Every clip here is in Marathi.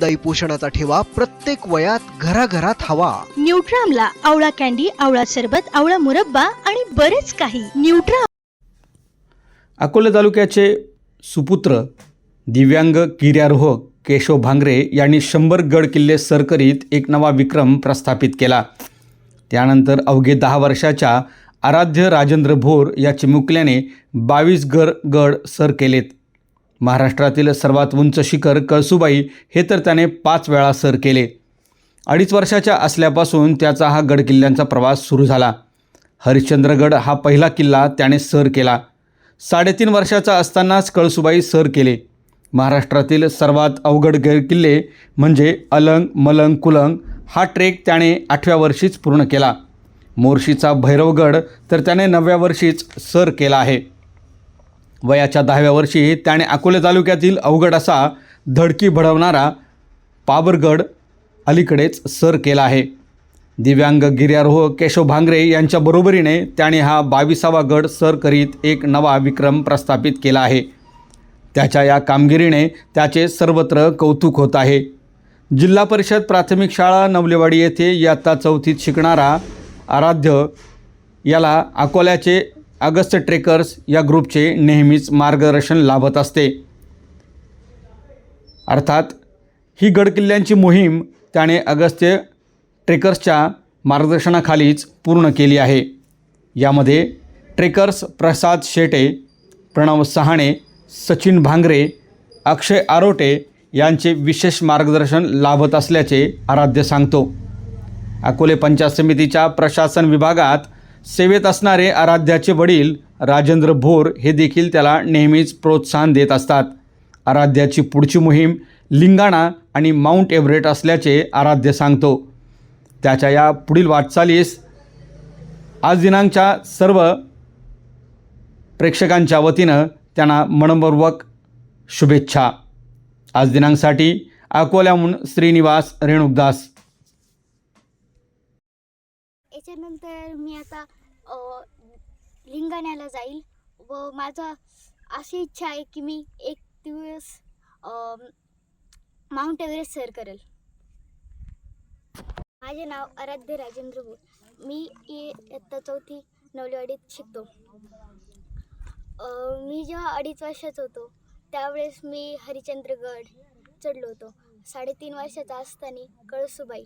दाई पोषणाचा ठेवा प्रत्येक वयात घराघरात हवा. न्यूट्रामला आवळा कॅन्डी आवळा सरबत आवळा मुरब्बा आणि बरेच काही. न्यूट्राम अकोला तालुक्याचे सुपुत्र दिव्यांग गिर्यारोहक केशव भांगरे यांनी शंभर गड किल्ले सर करीत एक नवा विक्रम प्रस्थापित केला. त्यानंतर अवघे दहा वर्षाच्या आराध्य राजेंद्र भोर या चिमुकल्याने बावीस गर गड सर केलेत महाराष्ट्रातील सर्वात उंच शिखर कळसुबाई हे तर त्याने पाच वेळा सर केले. अडीच वर्षाच्या असल्यापासून त्याचा हा गड किल्ल्यांचा प्रवास सुरू झाला. हरिश्चंद्रगड हा पहिला किल्ला त्याने सर केला. साडेतीन वर्षाचा असतानाच कळसुबाई सर केले. महाराष्ट्रातील सर्वात अवघड गडकिल्ले म्हणजे अलंग मलंग कुलंग हा ट्रेक त्याने आठव्या वर्षीच पूर्ण केला. मोर्शीचा भैरवगड तर त्याने नवव्या वर्षीच सर केला आहे. वयाच्या दहाव्या वर्षी त्याने अकोले तालुक्यातील अवघड असा धडकी भडवणारा पाबरगड अलीकडेच सर केला आहे. दिव्यांग गिर्यारोह केशव भांगरे यांच्या बरोबरीने त्याने हा बावीसावा गड सर करीत एक नवा विक्रम प्रस्थापित केला आहे. त्याच्या या कामगिरीने त्याचे सर्वत्र कौतुक होत आहे. जिल्हा परिषद प्राथमिक शाळा नवलेवाडी येथे इयत्ता चौथीत शिकणारा आराध्य याला अकोल्याचे अगस्त ट्रेकर्स या ग्रुपचे नेहमीच मार्गदर्शन लाभत असते. अर्थात ही गडकिल्ल्यांची मोहीम त्याने अगस्त्य ट्रेकर्सच्या मार्गदर्शनाखालीच पूर्ण केली आहे. यामध्ये ट्रेकर्स प्रसाद शेटे प्रणव सहाणे सचिन भांगरे अक्षय आरोटे यांचे विशेष मार्गदर्शन लाभत असल्याचे आराध्य सांगतो. अकोले पंचायत समितीच्या प्रशासन विभागात सेवेत असणारे आराध्याचे वडील राजेंद्र भोर हे देखील त्याला नेहमीच प्रोत्साहन देत असतात. आराध्याची पुढची मोहीम लिंगाणा आणि माउंट एव्हरेट असल्याचे आराध्य सांगतो. त्याच्या या पुढील वाटचालीस आज दिनांकच्या सर्व प्रेक्षकांच्या वतीनं त्यांना मनपूर्वक शुभेच्छा. आज दिनांकसाठी अकोल्याहून श्रीनिवास रेणुकदास. त्याच्यानंतर मी आता लिंगाण्याला जाईल व माझा अशी इच्छा आहे की मी एक दिवस माउंट एव्हरेस्ट सर करेल. माझे नाव आराध्य राजेंद्र भोर मी इयत्ता चौथी नवलेवाडीत शिकतो. मी जेव्हा अडीच वर्षाचा होतो त्यावेळेस मी हरिचंद्रगड चढलो होतो. साडेतीन वर्षाचा असताना कळसुबाई.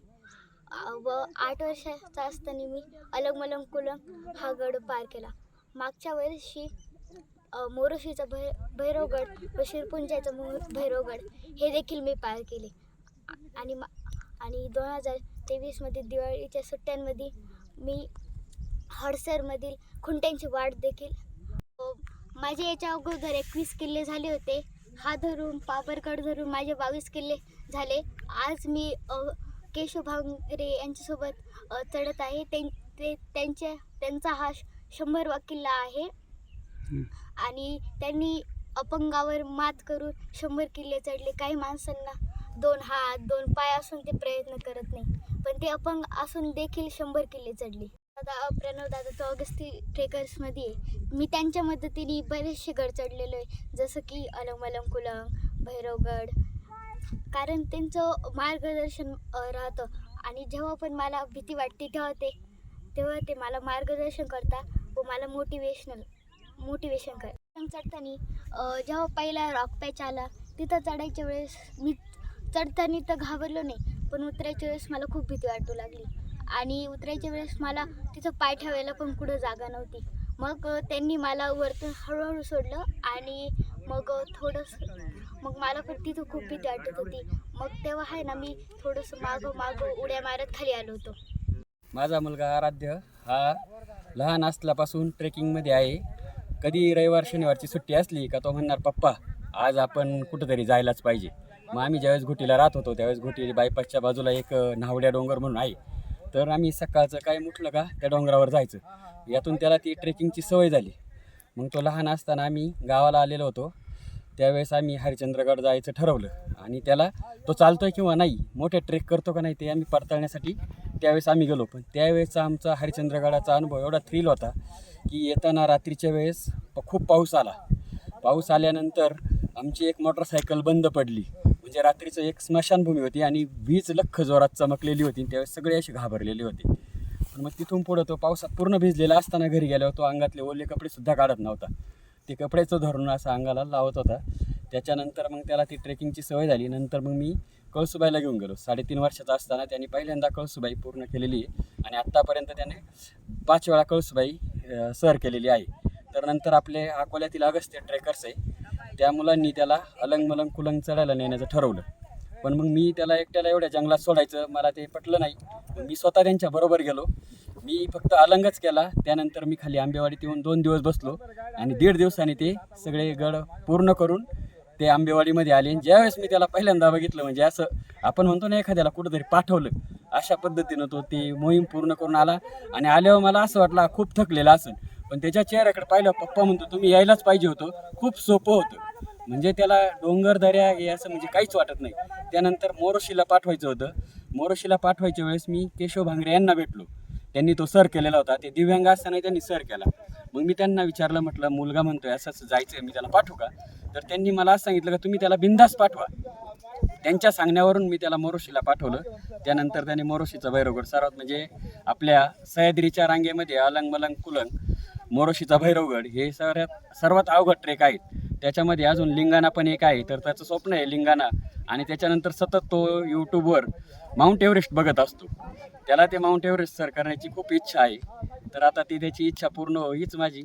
व आठ वर्षाचा असताना मी अलग मलंग कुलंग हा गड पार केला. मागच्या वर्षी मोरोशीचा भै भैरवगड व शिरपुंजाचा भैरवगड हे देखील मी पार केले. आणि मा आणि दोन हजार तेवीसमध्ये दिवाळीच्या सुट्ट्यांमध्ये मी हडसरमधील खुंट्यांची वाट देखील माझे याच्या अगोदर एकवीस किल्ले झाले होते. हा धरून पापरगड धरून माझे बावीस किल्ले झाले. आज मी केशव भांगरे यांच्यासोबत चढत आहे. त्यां ते त्यांच्या त्यांचा हा शंभरवा किल्ला आहे. आणि त्यांनी अपंगावर मात करून शंभर किल्ले चढले. काही माणसांना दोन हात दोन पाय असून ते प्रयत्न करत नाही. पण ते अपंग असून देखील शंभर किल्ले चढले. दादा प्रणव दादा तो अगस्ती ट्रेकर्समध्ये मी त्यांच्या मदतीने बरेचसे गड चढलेलो आहे. जसं की अलमलम कुलंग भैरवगड कारण त्यांचं मार्गदर्शन राहतं. आणि जेव्हा पण मला भीती वाटते तेव्हा ते तेव्हा ते मला मार्गदर्शन करतात व मला मोटिवेशनल मोटिवेशन कर चढताना जेव्हा पहिला रॉक पॅच आला तिथं चढायच्या वेळेस मी चढताना तर घाबरलो नाही पण उतरायच्या वेळेस मला खूप भीती वाटू लागली. आणि उतरायच्या वेळेस मला तिथं पाय ठेवायला पण कुठं जागा नव्हती. मग त्यांनी मला वरतून हळूहळू सोडलं आणि मग थोडंसं मग मला पण तिथं खूप भीती वाटत होती. मग तेव्हा आहे ना मी थोडंसं मागं मागं उड्या मारत खाली आलो होतो. माझा मुलगा आराध्य हा लहान असल्यापासून ट्रेकिंगमध्ये आहे. कधी रविवार शनिवारची सुट्टी असली का तो म्हणणार पप्पा आज आपण कुठंतरी जायलाच पाहिजे. मग आम्ही ज्यावेळेस घोटीला राहत होतो त्यावेळेस घोटी बायपासच्या बाजूला एक न्हावड्या डोंगर म्हणून आहे. तर आम्ही सकाळचं काय उठलं का त्या डोंगरावर जायचं. यातून त्याला ती ट्रेकिंगची सवय झाली. मग तो लहान असताना आम्ही गावाला आलेलो होतो. त्यावेळेस आम्ही हरिश्चंद्रगड जायचं ठरवलं आणि त्याला तो चालतोय किंवा नाही मोठे ट्रेक करतो का नाही ते आम्ही पडताळण्यासाठी त्यावेळेस आम्ही गेलो. पण त्यावेळेसचा आमचा हरिश्चंद्रगडाचा अनुभव एवढा थ्रिल होता की येताना रात्रीच्या वेळेस खूप पाऊस आला. पाऊस आल्यानंतर आमची एक मोटरसायकल बंद पडली. म्हणजे रात्रीचं एक स्मशानभूमी होती आणि वीज लख जोरात चमकलेली होती आणि त्यावेळेस सगळे असे घाबरलेले होते. पण मग तिथून पुढं तो पावसात पूर्ण भिजलेला असताना घरी गेल्यावर तो अंगातले ओले कपडे सुद्धा काढत नव्हता. ते कपड्याचं धरून असं अंगाला लावत होता. त्याच्यानंतर मग त्याला ती ट्रेकिंगची सवय झाली. नंतर मग मी कळसुबाईला घेऊन गेलो. साडेतीन वर्षाचा असताना त्यांनी पहिल्यांदा कळसुबाई पूर्ण केलेली आहे आणि आत्तापर्यंत त्याने पाच वेळा कळसुबाई सर केलेली आहे. तर नंतर आपले अकोल्यातील अगस्त्य ट्रेकर्स आहे. त्या मुलांनी त्याला अलंग मलंग कुलंग चढायला नेण्याचं ठरवलं. पण मग मी त्याला एकट्याला एवढ्या जंगलात सोडायचं मला ते पटलं नाही. मी स्वतः त्यांच्या बरोबर गेलो. मी फक्त अलंगच केला. त्यानंतर मी खाली आंबेवाडीत येऊन दोन दिवस बसलो आणि दीड दिवसांनी ते सगळे गड पूर्ण करून ते आंबेवाडीमध्ये आले. आणि ज्यावेळेस मी त्याला पहिल्यांदा बघितलं म्हणजे असं आपण म्हणतो ना एखाद्याला कुठंतरी पाठवलं अशा पद्धतीनं तो ते मोहीम पूर्ण करून आला. आणि आल्यावर मला असं वाटलं खूप थकलेला असेल पण त्याच्या चेहऱ्याकडे पाहिलं पप्पा म्हणतो तुम्ही यायलाच पाहिजे होतं. खूप सोपं होतं. म्हणजे त्याला डोंगर दऱ्या हे असं म्हणजे काहीच वाटत नाही. त्यानंतर मोरोशीला पाठवायचं होतं. मोरोशीला पाठवायच्या वेळेस मी केशव भांगरे यांना भेटलो. त्यांनी तो सर केलेला होता. ते दिव्यांग असताना त्यांनी सर केला. मग मी त्यांना विचारलं म्हटलं मुलगा म्हणतोय असं असं जायचं आहे मी त्याला पाठवू का? तर त्यांनी मला असं सांगितलं का तुम्ही त्याला बिंदास पाठवा. त्यांच्या सांगण्यावरून मी त्याला मोरोशीला पाठवलं. त्यानंतर त्याने मोरोशीचा भैरवगड सर्वात म्हणजे आपल्या सह्याद्रीच्या रांगेमध्ये अलंग मलंग कुलंग मोरोशीचा भैरवगड हे सर्वात सर्वात अवघड ट्रेक आहेत. त्याच्यामध्ये अजून लिंगाणा पण एक आहे तर त्याचं स्वप्न आहे लिंगाणा. आणि त्याच्यानंतर सतत तो यूट्यूबवर माउंट एव्हरेस्ट बघत असतो. त्याला ते माउंट एव्हरेस्ट सर करण्याची खूप इच्छा आहे. तर आता ती त्याची इच्छा पूर्ण हो हीच माझी.